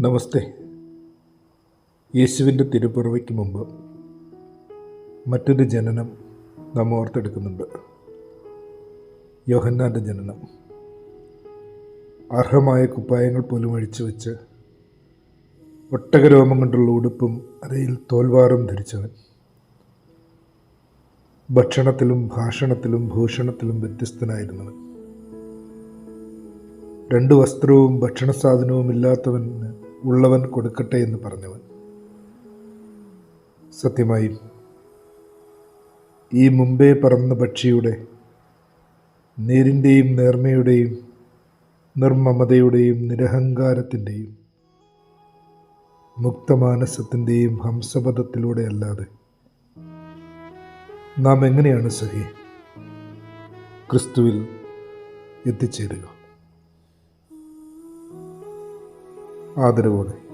നമസ്തേ. യേശുവിന്റെ തിരുപ്പിറവയ്ക്ക് മുമ്പ് മറ്റൊരു ജനനം നാം ഓർത്തെടുക്കുന്നുണ്ട്. യോഹന്നാന്റെ ജനനം. അർഹമായ കുപ്പായങ്ങൾ പോലും അഴിച്ചു വെച്ച് ഒട്ടകരോമം കൊണ്ടുള്ള ഉടുപ്പും അരയിൽ തോൽവാറും ധരിച്ചവൻ. ഭക്ഷണത്തിലും ഭാഷണത്തിലും ഭൂഷണത്തിലും വ്യത്യസ്തനായിരുന്നവൻ. രണ്ട് വസ്ത്രവും ഭക്ഷണ സാധനവും ഇല്ലാത്തവന് ഉള്ളവൻ കൊടുക്കട്ടെ എന്ന് പറഞ്ഞവൻ. സത്യമായും ഈ മുമ്പേ പറന്ന പക്ഷിയുടെ നേരിന്റെയും നേർമയുടെയും നിർമ്മമതയുടെയും നിരഹങ്കാരത്തിന്റെയും മുക്തമാനസത്തിന്റെയും ഹംസപഥത്തിലൂടെ അല്ലാതെ നാം എങ്ങനെയാണ് സഹി ക്രിസ്തുവിൽ എത്തിച്ചേരുക? ആദരവോടെ.